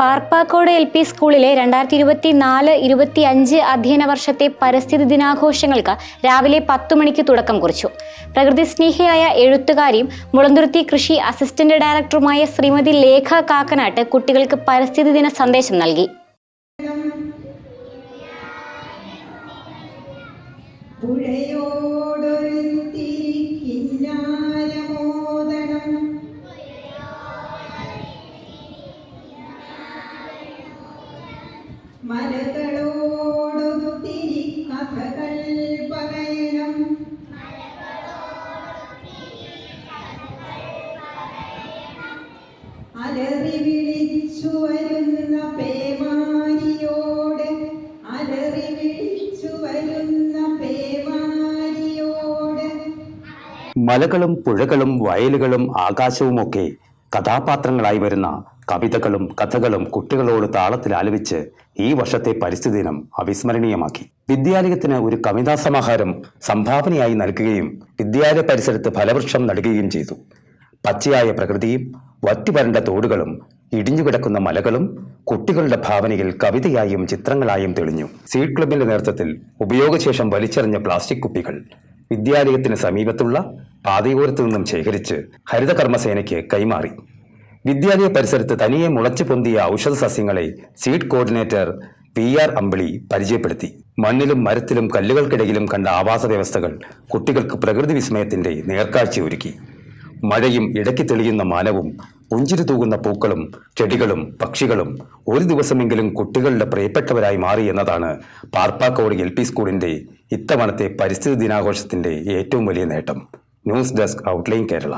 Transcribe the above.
പാർപ്പാക്കോട് L P സ്കൂളിലെ രണ്ടായിരത്തി ഇരുപത്തി നാല് ഇരുപത്തി അഞ്ച് അധ്യയന വർഷത്തെ പരിസ്ഥിതി ദിനാഘോഷങ്ങൾക്ക് രാവിലെ പത്തു മണിക്ക് തുടക്കം കുറിച്ചു. പ്രകൃതി സ്നേഹിയായ എഴുത്തുകാരിയും മുളന്തുരുത്തി കൃഷി അസിസ്റ്റന്റ് ഡയറക്ടറുമായ ശ്രീമതി ലേഖ കാക്കനാട്ട് കുട്ടികൾക്ക് പരിസ്ഥിതി ദിന സന്ദേശം നൽകി. പുഴയോടൊരുത്തിരി കഥകൾ പറയണം. മലകളും പുഴകളും വയലുകളും ആകാശവുമൊക്കെ കഥാപാത്രങ്ങളായി വരുന്ന കവിതകളും കഥകളും കുട്ടികളോട് താളത്തിൽ ആലപിച്ച് ഈ വർഷത്തെ പരിസ്ഥിതി ദിനം അവിസ്മരണീയമാക്കി. വിദ്യാലയത്തിന് ഒരു കവിതാ സമാഹാരം സംഭാവനയായി നൽകുകയും വിദ്യാലയ പരിസരത്ത് ഫലവൃക്ഷം നൽകുകയും ചെയ്തു. പച്ചയായ പ്രകൃതിയും വറ്റുവരണ്ട തോടുകളും ഇടിഞ്ഞുകിടക്കുന്ന മലകളും കുട്ടികളുടെ ഭാവനയിൽ കവിതയായും ചിത്രങ്ങളായും തെളിഞ്ഞു. സീഡ് ക്ലബിന്റെ നേതൃത്വത്തിൽ ഉപയോഗശേഷം വലിച്ചെറിഞ്ഞ പ്ലാസ്റ്റിക് കുപ്പികൾ വിദ്യാലയത്തിന് സമീപത്തുള്ള പാതയോരത്തു നിന്നും ശേഖരിച്ച് ഹരിതകർമ്മസേനയ്ക്ക് കൈമാറി. വിദ്യാലയ പരിസരത്ത് തനിയെ മുളച്ചു പൊന്തിയ ഔഷധ സസ്യങ്ങളെ seed coordinator P R Ambili പരിചയപ്പെടുത്തി. മണ്ണിലും മരത്തിലും കല്ലുകൾക്കിടയിലും കണ്ട ആവാസ വ്യവസ്ഥകൾ കുട്ടികൾക്ക് പ്രകൃതി വിസ്മയത്തിന്റെ നേർക്കാഴ്ചയൊരുക്കി മഴയും ഇടയ്ക്ക് തെളിയുന്ന മാനവും പുഞ്ചിരി തൂകുന്ന പൂക്കളും ചെടികളും പക്ഷികളും ഒരു ദിവസമെങ്കിലും കുട്ടികളുടെ പ്രിയപ്പെട്ടവരായി മാറി എന്നതാണ് പാർപ്പാക്കോട് എൽ പി സ്കൂളിന്റെ ഇത്തവണത്തെ പരിസ്ഥിതി ദിനാഘോഷത്തിന്റെ ഏറ്റവും വലിയ നേട്ടം. News desk outline Kerala